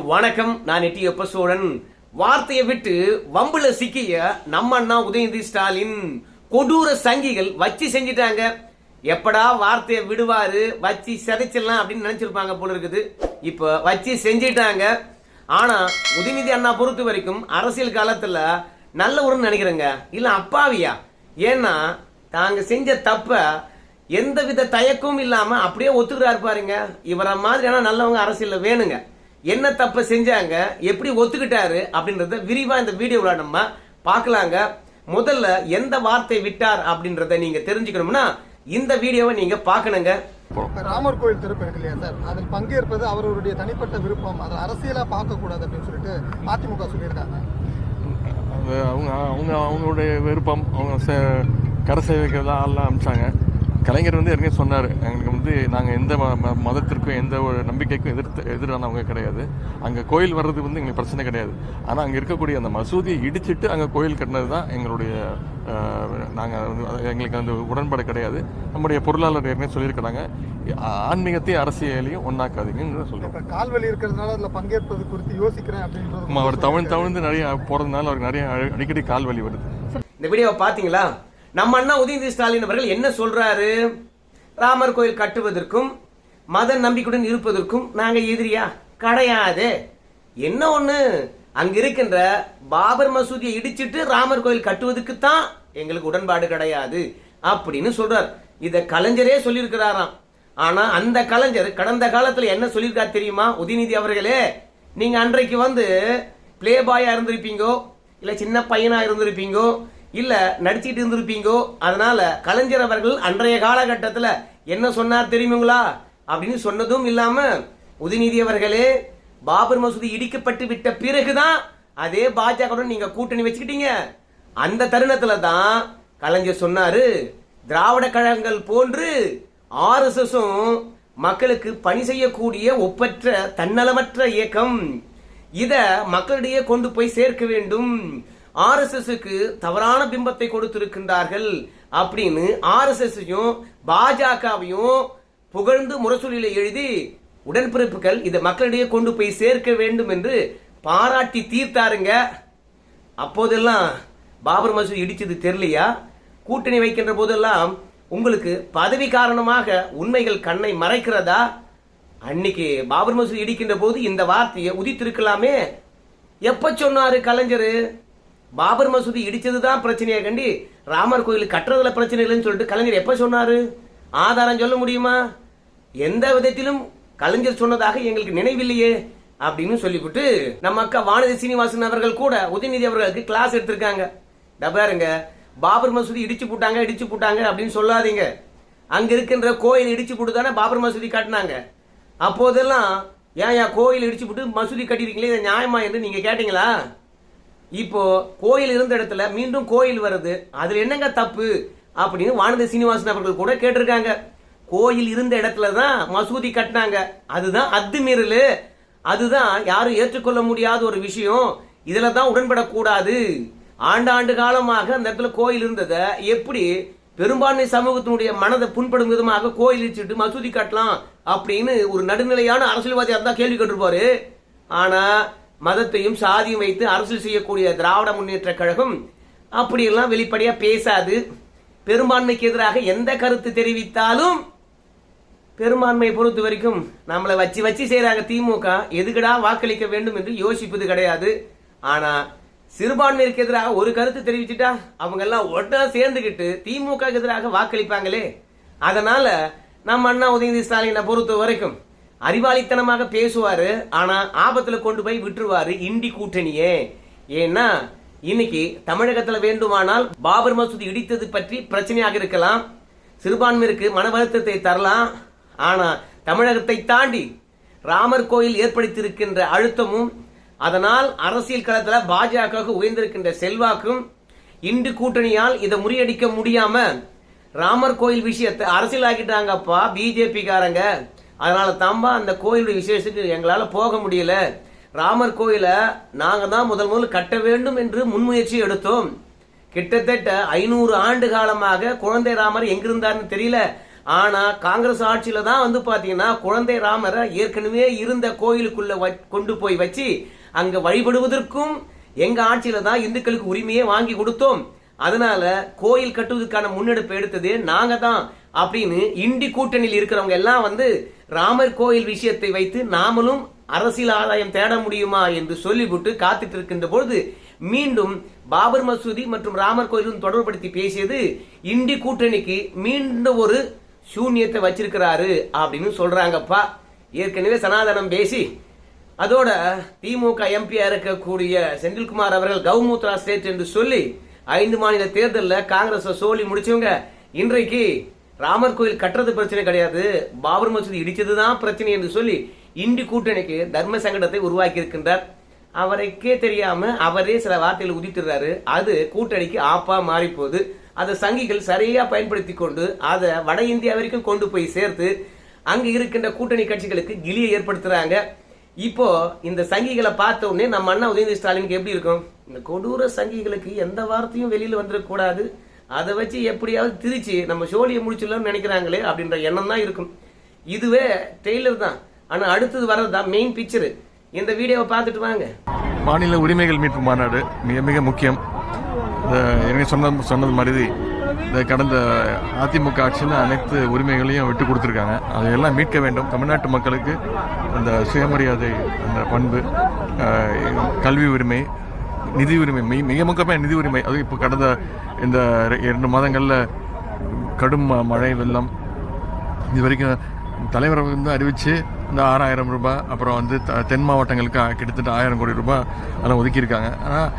நேர்களுக்கு வணக்கம். நான் எட்டி எப்ப சோழன். வார்த்தையை விட்டு வம்புல சிக்கிய நம்ம அண்ணா உதயநிதி ஸ்டாலின் கொடூர சங்கிகள் வச்சு செஞ்சிட்டாங்க. எப்படா வார்த்தையை விடுவாரு? வச்சு சிதைச்சிடலாம் அப்படின்னு நினைச்சிருப்பாங்க போல இருக்குது. இப்ப வச்சு செஞ்சிட்டாங்க. ஆனா உதயநிதி அண்ணா பொறுத்த வரைக்கும் அரசியல் காலத்துல நல்லவருன்னு நினைக்கிறேங்க. இல்ல அப்பாவியா? ஏன்னா தாங்க செஞ்ச தப்ப எந்தவித தயக்கமும் இல்லாம அப்படியே ஒத்துக்கிறாரு பாருங்க. இவரை மாதிரியான நல்லவங்க அரசியல்ல வேணுங்க. என்ன தப்ப செஞ்சாங்க எப்படி ஒத்துக்கிட்டாரு அப்படின்றத விரிவா இந்த வீடியோல நம்ம பார்க்கலாங்க. முதல்ல எந்த வார்த்தை விட்டார் அப்படின்றத நீங்க தெரிஞ்சுக்கணும்னா இந்த வீடியோவை நீங்க பார்க்கணுங்க. ராமர் கோயில் திறப்பு இருக்கு இல்லையா சார்? அதில் பங்கேற்பது அவர்களுடைய தனிப்பட்ட விருப்பம். அதை அரசியலா பார்க்க கூடாது அப்படின்னு சொல்லிட்டு அதிமுக சொல்லியிருக்காங்க. அது அவங்க அவங்க அவங்களுடைய விருப்பம் அவங்க சே கரை சேவைக்கு தான் ஆள்லாம் அனுப்பிச்சாங்க கலைஞர் வந்து ஏற்கனவே சொன்னார். எங்களுக்கு வந்து நாங்கள் எந்த ம- ம- மதத்திற்கும் எந்த ஒரு நம்பிக்கைக்கும் எதிர்த்து எதிரானவங்க கிடையாது. அங்கே கோயில் வர்றது வந்து எங்களுக்கு பிரச்சனை கிடையாது. ஆனால் அங்கே இருக்கக்கூடிய அந்த மசூதியை இடிச்சிட்டு அங்கே கோயில் கட்டினது தான் எங்களுடைய நாங்கள் வந்து அது எங்களுக்கு அந்த உடன்பாடு கிடையாது. நம்முடைய பொருளாளர் ஏற்கனவே சொல்லியிருக்கிறாங்க. ஆன்மீகத்தையும் அரசியலையும் ஒன்றாக்காதீங்கன்னு சொல்கிறோம் இப்ப கால்வலி இருக்கிறதுனால அதுல பங்கேற்பது குறித்து யோசிக்கிறேன் அப்படின்றது அவர் தவழ்ந்து தவழ்ந்து நிறைய போகிறதுனால அவருக்கு நிறைய அடி- அடிக்கடி கால் வலி வருது. இந்த வீடியோவை பாத்தீங்களா? நம்ம அண்ணா உதயநிதி ஸ்டாலின் அவர்கள் என்ன சொல்றாரு? ராமர் கோயில் கட்டுவதற்கும் மத நம்பிக்கையுடன் இருப்பதற்கும் நாங்க எதிரியா? கிடையாது. என்ன ஒண்ணு? அங்க இருக்கின்ற பாபர் மசூதியை இடிச்சிட்டு ராமர் கோயில் கட்டுவதற்கு தான் எங்களுக்கு உடன்பாடு கிடையாது அப்படின்னு சொல்றார். இத கலைஞரே சொல்லியிருக்கிறாராம். ஆனா அந்த கலைஞர் கடந்த காலத்துல என்ன சொல்லியிருக்காரு தெரியுமா? உதயநிதி அவர்களே நீங்க அன்றைக்கு வந்து பிளே பாயா இருந்திருப்பீங்கோ இல்ல சின்ன பையனா இருந்திருப்பீங்கோ இல்ல நடிச்சிட்டு இருந்திருப்பீங்கோ? அதனால கலைஞர் அவர்கள் அன்றைய காலகட்டத்துல என்ன சொன்னார் தெரியுங்களா அப்படின்னு சொன்னதும் இல்லாம உதயநிதி அவர்களே பாபர் மசூதி இடிக்கப்பட்டு விட்ட பிறகுதான் அதே பாஜகவுடன் நீங்க கூட்டணி வச்சுக்கிட்டீங்க. அந்த தருணத்துல தான் கலைஞர் சொன்னாரு திராவிட கழகங்கள் போன்று ஆர்எஸ்எஸும் மக்களுக்கு பணி செய்யக்கூடிய ஒப்பற்ற தன்னலமற்ற இயக்கம். இத மக்களிடையே கொண்டு போய் சேர்க்க வேண்டும். ஆர்எஸ்எஸ்க்கு தவறான பிம்பத்தை கொடுத்திருக்கின்றார்கள் அப்படின்னு ஆர்எஸ்எஸ்ஸையும் பாஜகவையும் புகழ்ந்து முரசொலியில எழுதி உடன்பிறப்புகள் இதை மக்களிடையே கொண்டு போய் சேர்க்க வேண்டும் என்று பாராட்டி தீர்த்தாருங்க. அப்போதெல்லாம் பாபர் மசூதி இடிச்சது தெரியலையா? கூட்டணி வைக்கின்ற போதெல்லாம் உங்களுக்கு பதவி காரணமாக உண்மைகள் கண்ணை மறைக்கிறதா? அன்னைக்கு பாபர் மசூதி இடிக்கின்ற போது இந்த வார்த்தையை உதித்திருக்கலாமே. எப்ப சொன்னாரு கலைஞர்? பாபர் மசூதி இடிச்சதுதான் பிரச்சனையை கண்டி? ராமர் கோயில் கட்டுறதுல பிரச்சனை இல்லைன்னு சொல்லிட்டு கலைஞர் எப்போ சொன்னார்? ஆதாரம் சொல்ல முடியுமா? எந்த விதத்திலும் கலைஞர் சொன்னதாக எங்களுக்கு நினைவில்லையே அப்படின்னு சொல்லிவிட்டு நம்ம அக்கா வானதி சீனிவாசன் அவர்கள் கூட உதயநிதி அவர்களுக்கு கிளாஸ் எடுத்திருக்காங்க. டபாருங்க பாருங்க பாபர் மசூதி இடிச்சு போட்டாங்க இடிச்சு போட்டாங்க அப்படின்னு சொல்லாதீங்க. அங்க இருக்கின்ற கோயில் இடிச்சு போட்டு தானே பாபர் மசூதி கட்டினாங்க. அப்போதெல்லாம் ஏன் ஏன் கோயில் இடிச்சு போட்டு மசூதி கட்டிருக்கீங்களே இதை நியாயமா என்று நீங்க கேட்டீங்களா? இப்போ கோயில் இருந்த இடத்துல மீண்டும் கோயில் வருது. அதுல என்னங்க தப்பு? அப்படின்னு வானதி சீனிவாசன் அவர்கள் கூட கேட்டிருக்காங்க. கோயில் இருந்த இடத்துல தான் மசூதி கட்டினாங்க. அதுதான் அத்துமீறல். அதுதான் யாரும் ஏற்றுக்கொள்ள முடியாத ஒரு விஷயம். இதில் தான் உடன்படக்கூடாது. ஆண்டாண்டு காலமாக அந்த இடத்துல கோயில் இருந்ததை எப்படி பெரும்பான்மை சமூகத்தினுடைய மனதை புண்படும் விதமாக கோயில் வச்சுட்டு மசூதி கட்டலாம் அப்படின்னு ஒரு நடுநிலையான அரசியல்வாதியாக இருந்தால் கேள்வி கேட்டிருப்பாரு. ஆனால் மதத்தையும் சாதியும் வைத்து அரசியல் செய்யக்கூடிய திராவிட முன்னேற்ற கழகம் அப்படியெல்லாம் வெளிப்படையாக பேசாது. பெரும்பான்மைக்கு எதிராக எந்த கருத்து தெரிவித்தாலும் பெரும்பான்மையை பொறுத்த வரைக்கும் நம்மளை வச்சு வச்சு செய்கிறாங்க திமுக. எதுக்கடா வாக்களிக்க வேண்டும் என்று யோசிப்பது கிடையாது. ஆனால் சிறுபான்மையிற்கு எதிராக ஒரு கருத்து தெரிவிச்சுட்டா அவங்க எல்லாம் ஒட்டா சேர்ந்துக்கிட்டு திமுக எதிராக வாக்களிப்பாங்களே. அதனால நம்ம அண்ணா உதயநிதி ஸ்டாலினை பொறுத்த வரைக்கும் அறிவாளித்தனமாக பேசுவாரு ஆனா ஆபத்துல கொண்டு போய் விட்டுருவாரு இண்டி கூட்டணியே. ஏன்னா இன்னைக்கு தமிழகத்துல வேண்டுமானால் பாபர் மசூதி இடித்தது பற்றி பிரச்சனையாக இருக்கலாம் சிறுபான்மையிற்கு மன வருத்தத்தை தரலாம் ஆனா தமிழகத்தை தாண்டி ராமர் கோயில் ஏற்படுத்தியிருக்கின்ற அழுத்தமும் அதனால் அரசியல் களத்துல பாஜக உயர்ந்திருக்கின்ற செல்வாக்கும் இந்து கூட்டணியால் இதை முறியடிக்க முடியாம ராமர் கோயில் விஷயத்தை அரசியலாக்கிட்டாங்கப்பா பிஜேபி காரங்க அதனால தாம்பா அந்த கோயிலுடைய விசேஷத்துக்கு எங்களால் போக முடியல. ராமர் கோயிலை நாங்கள் தான் முதல் முதல் கட்ட வேண்டும் என்று முன்முயற்சி எடுத்தோம். கிட்டத்தட்ட ஐநூறு ஆண்டு காலமாக குழந்தை ராமர் எங்கிருந்தார்னு தெரியல. ஆனால் காங்கிரஸ் ஆட்சியில் தான் வந்து பார்த்தீங்கன்னா குழந்தை ராமரை ஏற்கனவே இருந்த கோயிலுக்குள்ள வ- கொண்டு போய் வச்சு அங்கே வழிபடுவதற்கும் எங்கள் ஆட்சியில் தான் இந்துக்களுக்கு உரிமையே வாங்கி கொடுத்தோம். அதனால கோயில் கட்டுவதற்கான முன்னெடுப்பு எடுத்தது நாங்கள் தான். அப்படின்னு இண்டி கூட்டணியில் இருக்கிறவங்க எல்லாம் வந்து ராமர் கோயில் விஷயத்தை வைத்து நாமளும் அரசியல் ஆதாயம் தேட முடியுமா என்று சொல்லிவிட்டு காத்துட்டு இருக்கின்ற பொழுது மீண்டும் பாபர் மசூதி மற்றும் ராமர் கோயிலும் தொடர்படுத்தி பேசியது இண்டி கூட்டணிக்கு மீண்டும் ஒரு சூன்யத்தை வச்சிருக்கிறாரு அப்படின்னு சொல்றாங்கப்பா. ஏற்கனவே சனாதனம் பேசி அதோட திமுக எம்பியா இருக்கக்கூடிய செந்தில்குமார் அவர்கள் கௌமூத்ரா ஸ்டேட் என்று சொல்லி ஐந்து மாநில தேர்தலில் காங்கிரஸ் சோழி முடிச்சவங்க இன்றைக்கு ராமர் கோயில் கட்டுறது பிரச்சனை கிடையாது. பாபர் மசூதி இடித்தது தான் பிரச்சனை என்று சொல்லி இந்தி கூட்டணிக்கு தர்ம சங்கடத்தை உருவாக்கி இருக்கின்றார் அவருக்கே தெரியாம அவரே சில வார்த்தைகள் உதித்துறாரு அது கூட்டணிக்கு ஆப்பா மாறி போகுது அதை சங்கிகள் சரியா பயன்படுத்தி கொண்டு அதை வட இந்தியா வரைக்கும் கொண்டு போய் சேர்த்து அங்க இருக்கின்ற கூட்டணி கட்சிகளுக்கு கிளியை ஏற்படுத்துறாங்க. இப்போ இந்த சங்கிகளை பார்த்த உடனே நம்ம அண்ணா உதயநிதி ஸ்டாலினுக்கு எப்படி இருக்கும்? இந்த கொடூர சங்கிகளுக்கு எந்த வார்த்தையும் வெளியில வந்துடக்கூடாது. அதை வச்சு எப்படியாவது திரிச்சு நம்ம சோழியை முடிச்சிடலாம்னு நினைக்கிறாங்களே அப்படின்ற எண்ணம் தான் இருக்கும். இதுவே டெய்லர் தான். ஆனால் அடுத்தது வர்றது தான் மெயின் பிக்சரு இந்த வீடியோவை பார்த்துட்டு வாங்க. மாநில உரிமைகள் மீட்பு மாநாடு மிக மிக முக்கியம். இந்த சொன்ன சொன்னது மாதிரி இந்த கடந்த அதிமுக ஆட்சியில் அனைத்து உரிமைகளையும் விட்டு கொடுத்துருக்காங்க. அதையெல்லாம் மீட்க வேண்டும். தமிழ்நாட்டு மக்களுக்கு அந்த சுயமரியாதை அந்த பண்பு கல்வி உரிமை நிதி உரிமை மிக மிக முக்கியமாக நிதி உரிமை அது இப்போ கடந்த இந்த ரெ- இரண்டு மாதங்களில் கடும் ம- மழை வெள்ளம். இது வரைக்கும் தலைவர் வந்து அறிவித்து இந்த ஆறாயிரம் ரூபாய் அப்புறம் வந்து த- தென் மாவட்டங்களுக்கு கிட்டத்தட்ட ஆயிரம் கோடி ரூபாய் அதெல்லாம் ஒதுக்கியிருக்காங்க. ஆனால்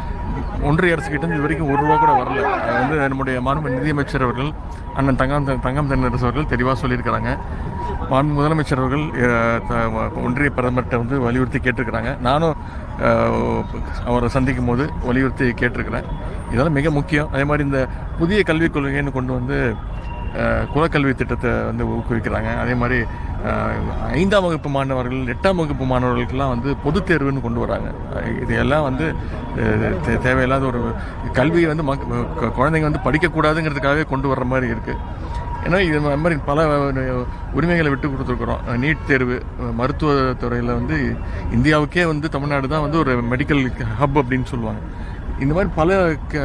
ஒன்றிய அரசு கிட்ட இது வரைக்கும் ஒரு ரூபா கூட வரல. அது வந்து நம்முடைய மாண்பு நிதியமைச்சர் அவர்கள் அண்ணன் தங்கம் தங்கம் தென்னரசு அவர்கள் தெளிவாக சொல்லியிருக்கிறாங்க. மாண்பு முதலமைச்சர் அவர்கள் ஒன்றிய பிரதமர்கிட்ட வந்து வலியுறுத்தி கேட்டிருக்கிறாங்க. நானும் அவரை சந்திக்கும் போது வலியுறுத்தி கேட்டிருக்கிறேன். இதெல்லாம் மிக முக்கியம். அதே மாதிரி இந்த புதிய கல்விக் கொள்கைன்னு கொண்டு வந்து குலக்கல்வி திட்டத்தை வந்து ஊக்குவிக்கிறாங்க. அதே மாதிரி ஐந்தாம் வகுப்பு மாணவர்கள் எட்டாம் வகுப்பு மாணவர்களுக்கெல்லாம் வந்து பொது தேர்வுன்னு கொண்டு வராங்க. இதையெல்லாம் இது எல்லாம் வந்து தேவையில்லாத ஒரு கல்வியை வந்து மக் குழந்தைங்க வந்து படிக்கக்கூடாதுங்கிறதுக்காகவே கொண்டு வர்ற மாதிரி இருக்குது ஏன்னா இது மாதிரி பல உரிமைகளை விட்டு கொடுத்துருக்குறோம். நீட் தேர்வு மருத்துவத்துறையில் வந்து இந்தியாவுக்கே வந்து தமிழ்நாடு தான் வந்து ஒரு மெடிக்கல் ஹப் அப்படின்னு சொல்லுவாங்க. இந்த மாதிரி பல க-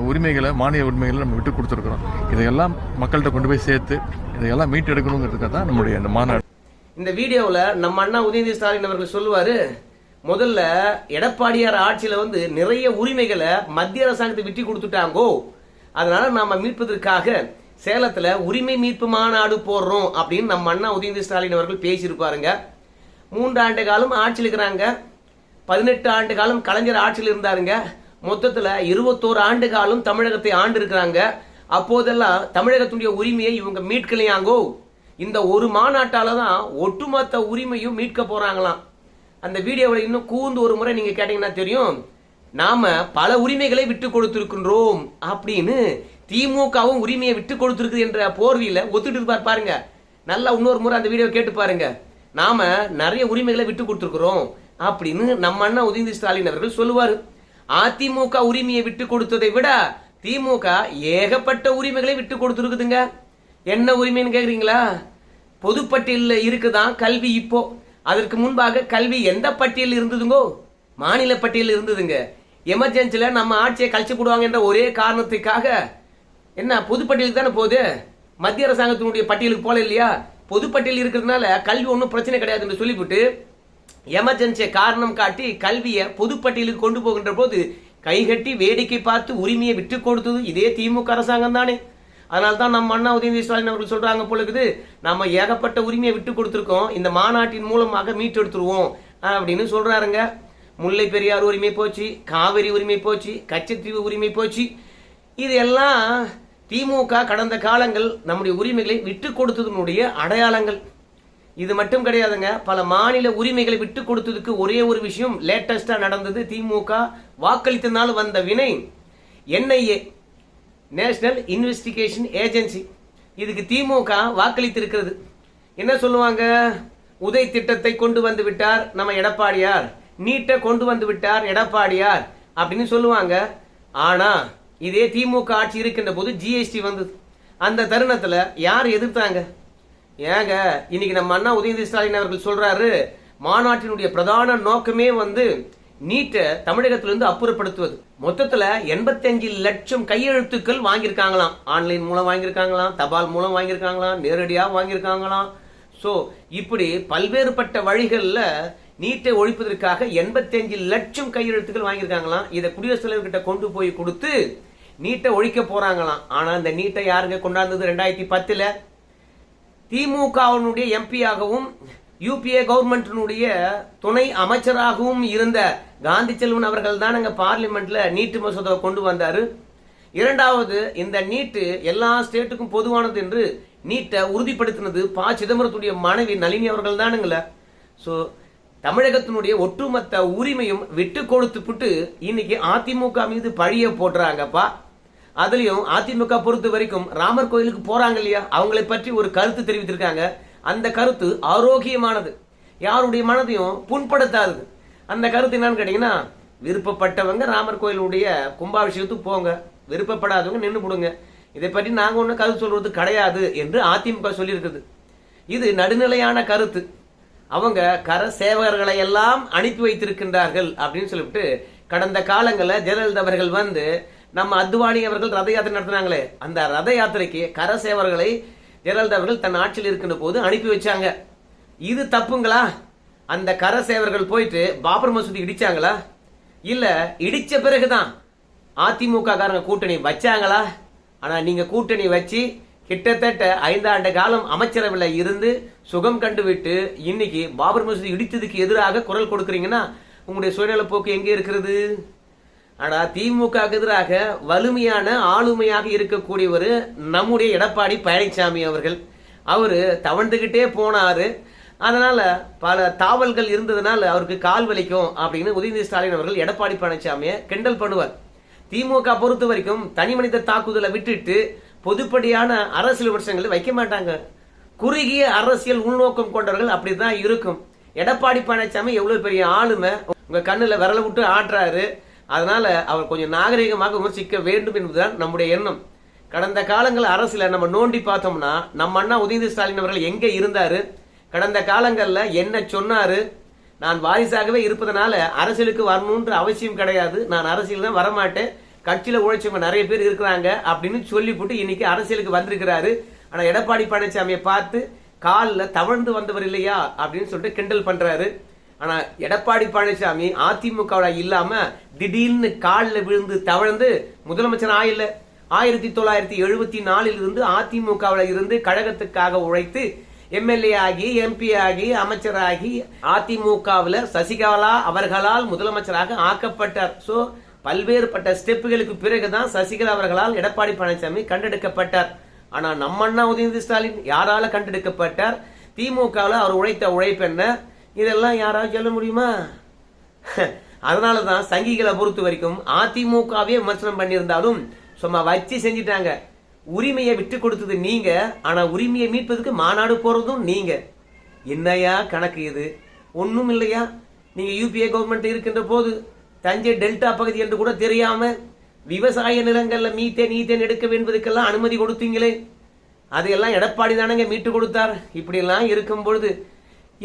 உரிமைகளை மானிய உரிமைகளை நம்ம விட்டு கொடுத்துருக்குறோம். இதையெல்லாம் மக்கள்கிட்ட கொண்டு போய் சேர்த்து இதையெல்லாம் மீட்டெடுக்கணுங்கிறதுக்காக தான் நம்முடைய இந்த மாநாடு. இந்த வீடியோவில் நம்ம அண்ணா உதயநிதி ஸ்டாலின் அவர்கள் சொல்லுவார் முதல்ல எடப்பாடியார் ஆட்சியில் வந்து நிறைய உரிமைகளை மத்திய அரசாங்கத்தை விட்டு கொடுத்துட்டாங்கோ. அதனால நாம மீட்பதற்காக சேலத்தில் உரிமை மீட்பு மாநாடு போடுறோம் அப்படின்னு நம்ம அண்ணா உதயநிதி ஸ்டாலின் அவர்கள் பேசியிருப்பாருங்க மூன்று ஆண்டு காலம் ஆட்சியில் இருக்கிறாங்க. பதினெட்டு ஆண்டு காலம் கலைஞர் ஆட்சியில் இருந்தாருங்க. மொத்தத்தில் இருபத்தோரு ஆண்டு காலம் தமிழகத்தை ஆண்டு இருக்கிறாங்க. அப்போதெல்லாம் தமிழகத்துடைய உரிமையை இவங்க மீட்கலையாங்கோ? இந்த ஒரு மாநாட்டால தான் ஒட்டுமொத்த உரிமையும் மீட்க போறாங்களாம். அந்த வீடியோவில் இன்னும் கூர்ந்து ஒரு முறை நீங்க கேட்டீங்கன்னா தெரியும். நாம பல உரிமைகளை விட்டு கொடுத்திருக்கின்றோம் அப்படின்னு திமுகவும் உரிமையை விட்டு கொடுத்துருக்குது என்ற போர்வியில் ஒத்துட்டு இருப்பார் பாருங்க. நல்லா இன்னொரு முறை அந்த வீடியோ கேட்டு பாருங்க. நாம நிறைய உரிமைகளை விட்டு கொடுத்துருக்குறோம் அப்படின்னு நம்ம அண்ணா உதயநிதி ஸ்டாலின் அவர்கள் சொல்லுவார். அதிமுக உரிமையை விட்டு கொடுத்ததை விட திமுக ஏகப்பட்ட உரிமைகளை விட்டு கொடுத்துருக்குதுங்க. என்ன உரிமைன்னு கேக்குறீங்களா? பொதுப்பட்டியலில் இருக்குதான் கல்வி இப்போ. அதற்கு முன்பாக கல்வி எந்த பட்டியல் இருந்ததுங்கோ? மாநில பட்டியல் இருந்ததுங்க. எமர்ஜென்சியில் நம்ம ஆட்சியை கழிச்சு போடுவாங்க என்ற ஒரே காரணத்துக்காக என்ன பொதுப்பட்டியலுக்கு தானே போகுது? மத்திய அரசாங்கத்தினுடைய பட்டியலுக்கு போல இல்லையா? பொதுப்பட்டியல் இருக்கிறதுனால கல்வி ஒன்றும் பிரச்சனை கிடையாதுன்னு சொல்லிவிட்டு எமர்ஜென்சியை காரணம் காட்டி கல்வியை பொதுப்பட்டியலுக்கு கொண்டு போகின்ற போது கைகட்டி வேடிக்கை பார்த்து உரிமையை விட்டு கொடுத்தது இதே திமுக அரசாங்கம் தானே. அதனால தான் நம்ம அண்ணா உதயநிதி ஸ்டாலின் அவர்கள் சொல்றாங்க போல இருக்குது நம்ம ஏகப்பட்ட உரிமையை விட்டு கொடுத்துருக்கோம் இந்த மாநாட்டின் மூலமாக மீட்டெடுத்துருவோம் அப்படின்னு சொல்றாருங்க. முல்லை பெரியார் உரிமை போச்சு காவிரி உரிமை போச்சு கச்சத்தீவு உரிமை போச்சு. இது எல்லாம் திமுக கடந்த காலங்கள் நம்முடைய உரிமைகளை விட்டு கொடுத்ததனுடைய அடையாளங்கள். இது மட்டும் கிடையாதுங்க. பல மாநில உரிமைகளை விட்டு கொடுத்ததுக்கு ஒரே ஒரு விஷயம் லேட்டஸ்டா நடந்தது திமுக வாக்களித்தனால் வந்த வினை என்ஐஏ நேஷனல் இன்வெஸ்டிகேஷன் ஏஜென்சி இதுக்கு திமுக வாக்களித்திருக்கிறது. என்ன சொல்லுவாங்க? உதய் திட்டத்தை கொண்டு வந்து விட்டார் நம்ம எடப்பாடியார். நீட்டை கொண்டு வந்து விட்டார் எடப்பாடியார் அப்படின்னு சொல்லுவாங்க. ஆனா இதே திமுக ஆட்சி இருக்கின்ற போது ஜிஎஸ்டி வந்தது. அந்த தருணத்துல யார் எதிர்த்தாங்க? ஏங்க இன்னைக்கு நம்ம அண்ணா உதயநிதி ஸ்டாலின் அவர்கள் சொல்றாரு மாநாட்டினுடைய பிரதான நோக்கமே வந்து நீட்டை தமிழகத்திலிருந்து அப்புறப்படுத்துவது. மொத்தத்துல 85 லட்சம் கையெழுத்துக்கள் வாங்கியிருக்காங்களாம். ஆன்லைன் மூலம் வாங்கியிருக்காங்களாம் தபால் மூலம் வாங்கியிருக்காங்களாம் நேரடியாக வாங்கியிருக்காங்களாம். ஸோ இப்படி பல்வேறுபட்ட வழிகளில் நீட்டை ஒழிப்பதற்காக 85 லட்சம் கையெழுத்துக்கள் வாங்கியிருக்காங்களாம். இதை குடியரசுத் தலைவர்கிட்ட கொண்டு போய் கொடுத்து நீட்டை ஒழிக்க போறாங்களாம். ஆனா இந்த நீட்டை யாருங்க கொண்டாந்தது? ரெண்டாயிரத்தி பத்துல திமுகவினுடைய எம்பியாகவும் யூபிஏ கவர்மெண்டினுடைய துணை அமைச்சராகவும் இருந்த காந்தி செல்வன் அவர்கள் தான் அங்கே பார்லிமெண்ட்ல நீட்டு மசோதாவை கொண்டு வந்தார். இரண்டாவது இந்த நீட்டு எல்லா ஸ்டேட்டுக்கும் பொதுவானது என்று நீட்டை உறுதிப்படுத்தினது ப. சிதம்பரத்துடைய மனைவி நளினி அவர்கள் தானுங்களே. ஸோ தமிழகத்தினுடைய ஒட்டுமொத்த உரிமையும் விட்டு கொடுத்து புட்டு இன்னைக்கு அதிமுக மீது பழிய போடுறாங்கப்பா. அதுலயும் அதிமுக பொறுத்த வரைக்கும் ராமர் கோயிலுக்கு போறாங்க இல்லையா? அவங்களை பற்றி ஒரு கருத்து தெரிவித்திருக்காங்க. அந்த கருத்து ஆரோக்கியமானது. யாருடைய மனதையும் புண்படுத்தாதது அந்த கருத்து என்னன்னு கேட்டீங்கன்னா விருப்பப்பட்டவங்க ராமர் கோயிலுடைய கும்பாபிஷேகத்துக்கு போங்க. விருப்பப்படாதவங்க நின்று போடுங்க. இதை பற்றி நாங்கள் ஒன்றும் கருத்து சொல்றது கிடையாது என்று அதிமுக சொல்லியிருக்குது. இது நடுநிலையான கருத்து. அவங்க கர சேவகர்களை எல்லாம் அனுப்பி வைத்திருக்கின்றார்கள் அப்படின்னு சொல்லிவிட்டு கடந்த காலங்களில் ஜெயலலிதா அவர்கள் வந்து நம்ம அத்வானி அவர்கள் ரத யாத்திரை நடத்தினாங்களே அந்த ரத யாத்திரைக்கு கர சேவர்களை ஜெயலலிதா அவர்கள் தன் ஆட்சியில் இருக்கின்ற போது அனுப்பி வச்சாங்க. இது தப்புங்களா? அந்த கர சேவர்கள் போயிட்டு பாபர் மசூதி இடிச்சாங்களா? இல்ல இடிச்ச பிறகுதான் அதிமுக காரங்க கூட்டணி வச்சாங்களா? ஆனா நீங்க கூட்டணி வச்சு கிட்டத்தட்ட ஐந்தாண்டு காலம் அமைச்சரவையில் இருந்து சுகம் கண்டுவிட்டு இன்னைக்கு பாபர் மசூதி இடித்ததுக்கு எதிராக குரல் கொடுக்குறீங்கன்னா உங்களுடைய சுயநல போக்கு எங்கே இருக்கிறது? ஆனால் திமுக எதிராக வலிமையான ஆளுமையாக இருக்கக்கூடியவர் நம்முடைய எடப்பாடி பழனிசாமி அவர்கள். அவர் தவழ்ந்துக்கிட்டே போனார். அதனால் பல தாவல்கள் இருந்ததுனால அவருக்கு கால் வலிக்கும் அப்படின்னு உதயநிதி ஸ்டாலின் அவர்கள் எடப்பாடி பழனிசாமியை கிண்டல் பண்ணுவார். திமுக பொறுத்த வரைக்கும் தனி மனித தாக்குதலை விட்டுட்டு பொதுப்படியான அரசியல் விமர்சனங்களை வைக்க மாட்டாங்க. குறுகிய அரசியல் உள்நோக்கம் கொண்டவர்கள் அப்படிதான் இருக்கும். எடப்பாடி பழனிசாமி எவ்வளவு பெரிய ஆளுமை. உங்க கண்ணுல விரல விட்டு ஆட்டுறாரு. அதனால அவர் கொஞ்சம் நாகரிகமாக விமர்சிக்க வேண்டும் என்பதுதான் நம்முடைய எண்ணம். கடந்த காலங்கள் அரசியல நம்ம நோண்டி பார்த்தோம்னா நம்ம அண்ணா உதயநிதி ஸ்டாலின் அவர்கள் எங்க இருந்தாரு? கடந்த காலங்களில் என்ன சொன்னாரு? நான் வாரிசாகவே இருப்பதனால அரசியலுக்கு வரணுன்ற அவசியம் கிடையாது. நான் அரசியல் தான் வரமாட்டேன். கட்சியில உழைச்சவங்க நிறைய பேர் இருக்கிறாங்க அப்படின்னு சொல்லிவிட்டு இன்னைக்கு அரசியலுக்கு வந்திருக்கிறாரு. ஆனா எடப்பாடி பழனிசாமியை பார்த்து காலில் தவழ்ந்து வந்தவர் இல்லையா அப்படின்னு சொல்லிட்டு கிண்டல் பண்றாரு. ஆனா எடப்பாடி பழனிசாமி அதிமுகவில் இல்லாம திடீர்னு காலில் விழுந்து தவழ்ந்து முதலமைச்சர் ஆயில்ல ஆயிரத்தி தொள்ளாயிரத்தி எழுபத்தி நாலில் இருந்து அதிமுகவில் இருந்து கழகத்துக்காக உழைத்து எம்எல்ஏ ஆகி எம்பி ஆகி அமைச்சராகி அதிமுகவில் சசிகலா அவர்களால் முதலமைச்சராக ஆக்கப்பட்டார். ஸோ பல்வேறுபட்ட ஸ்டெப்புகளுக்கு பிறகுதான் சசிகலா அவர்களால் எடப்பாடி பழனிசாமி கண்டெடுக்கப்பட்டார். ஆனால் நம்ம அண்ணா உதயநிதி ஸ்டாலின் யாரால கண்டெடுக்கப்பட்டார்? திமுகவில் அவர் உழைத்த உழைப்பு என்ன? இதெல்லாம் யாராவது சொல்ல முடியுமா? அதனால தான் சங்கிகளை பொறுத்த வரைக்கும் அதிமுகவே விமர்சனம் பண்ணியிருந்தாலும் சும்மா வச்சு செஞ்சிட்டாங்க. உரிமையை விட்டு கொடுத்தது நீங்க ஆனா உரிமையை மீட்பதற்கு மாநாடு போறதும் நீங்க. என்னையா கணக்கு இது? ஒன்றும் இல்லையா? நீங்க யூபிஏ கவர்மெண்ட் இருக்கின்ற போது தஞ்சை டெல்டா பகுதி என்று கூட தெரியாம விவசாய நிலங்களில் மீத்தேன் ஈத்தேன் எடுக்க என்பதுக்கெல்லாம் அனுமதி கொடுத்தீங்களே. அதையெல்லாம் எடப்பாடி தானங்க மீட்டு கொடுத்தார். இப்படியெல்லாம் இருக்கும் பொழுது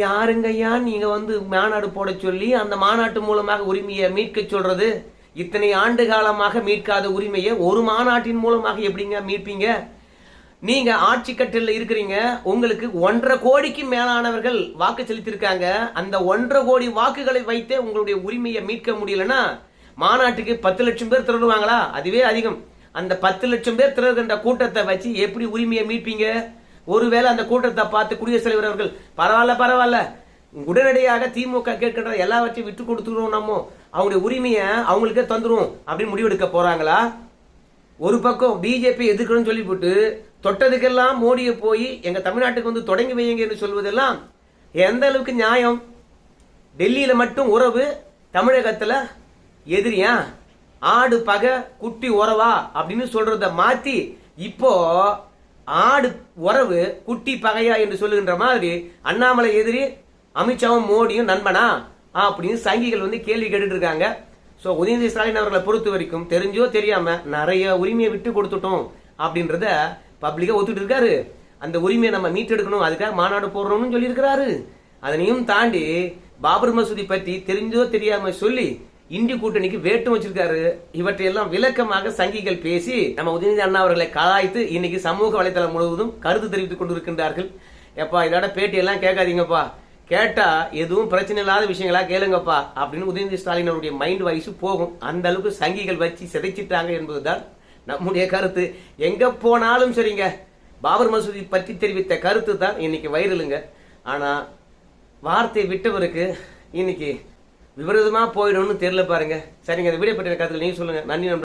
யாருங்கய்யா நீங்கள் வந்து மாநாடு போட சொல்லி அந்த மாநாட்டு மூலமாக உரிமையை மீட்க சொல்றது? இத்தனை ஆண்டு காலமாக மீட்காத உரிமையை ஒரு மாநாட்டின் மூலமாக எப்படிங்க மீட்பீங்க? நீங்க ஆட்சி கட்டில இருக்கிறீங்க உங்களுக்கு ஒன்றரை கோடிக்கு மேலானவர்கள் வாக்கு செலுத்தியிருக்காங்க. அந்த ஒன்றரை கோடி வாக்குகளை வைத்தே உங்களுடைய உரிமையை மீட்க முடியலன்னா மாநாட்டுக்கு பத்து லட்சம் பேர் திரடுவாங்களா அதுவே அதிகம். அந்த பத்து லட்சம் பேர் திரடுகின்ற கூட்டத்தை வச்சு எப்படி உரிமையை மீட்பீங்க? ஒருவேளை அந்த கூட்டத்தை பார்த்து குடியரசுத் தலைவர் அவர்கள் பரவாயில்ல பரவாயில்ல. உடனடியாக திமுக கேட்கின்ற எல்லாவற்றையும் விட்டு கொடுத்துருவோம் நம்ம. அவங்களுடைய உரிமையை அவங்களுக்கே தந்துடும் அப்படின்னு முடிவெடுக்க போறாங்களா? ஒரு பக்கம் பிஜேபி எதிர்க்கணும்னு சொல்லி போட்டு தொட்டதுக்கெல்லாம் மோடியை போய் எங்கள் தமிழ்நாட்டுக்கு வந்து தொடங்கி வையுங்க என்று சொல்வதெல்லாம் எந்த அளவுக்கு நியாயம்? டெல்லியில் மட்டும் உறவு தமிழகத்தில் எதிரியா? ஆடு பகை குட்டி உறவா? அப்படின்னு சொல்றத மாற்றி இப்போ ஆடு உறவு குட்டி பகையா என்று சொல்லுகின்ற மாதிரி அண்ணாமலை எதிரி அமித்ஷாவும் மோடியும் நண்பனா? அப்படின்னு சங்கிகள் வந்து கேள்வி கேட்டுட்டு இருக்காங்க. ஸோ உதயநிதி ஸ்டாலின் அவர்களை பொறுத்த வரைக்கும் தெரிஞ்சோ தெரியாம நிறைய உரிமையை விட்டு கொடுத்துட்டோம் அப்படின்றத பப்ளிக்காக ஒத்துட்டு இருக்காரு. அந்த உரிமையை நம்ம மீட்டெடுக்கணும். அதுக்காக மாநாடு போடுறோம்னு சொல்லியிருக்கிறாரு. அதனையும் தாண்டி பாபர் மசூதி பற்றி தெரிஞ்சோ தெரியாம சொல்லி இந்திய கூட்டணிக்கு வேட்டும் வச்சிருக்காரு. இவற்றையெல்லாம் விளக்கமாக சங்கிகள் பேசி நம்ம உதயநிதி அண்ணா அவர்களை கலாய்த்து இன்னைக்கு சமூக வலைதளம் முழுவதும் கருத்து தெரிவித்துக் கொண்டிருக்கின்றார்கள். எப்பா இதோட பேட்டியெல்லாம் கேட்காதீங்கப்பா. கேட்டா எதுவும் பிரச்சனை இல்லாத விஷயங்களா கேளுங்கப்பா. அப்படின்னு உதயநிதி ஸ்டாலின் அவருடைய மைண்ட் வாய்ஸ் போகும். அந்த அளவுக்கு சங்கிகள் வச்சு சிதைச்சிட்டாங்க என்பதுதான் நம்முடைய கருத்து. எங்க போனாலும் சரிங்க. பாபர் மசூதி பற்றி தெரிவித்த கருத்து தான் இன்னைக்கு வைரலுங்க. ஆனா வார்த்தை விட்டவருக்கு இன்னைக்கு விபரீதமா போயிடும்னு தெரியல பாருங்க. சரிங்க இந்த வீடியோ பற்றின கருத்துல நீங்க சொல்லுங்க. நன்றி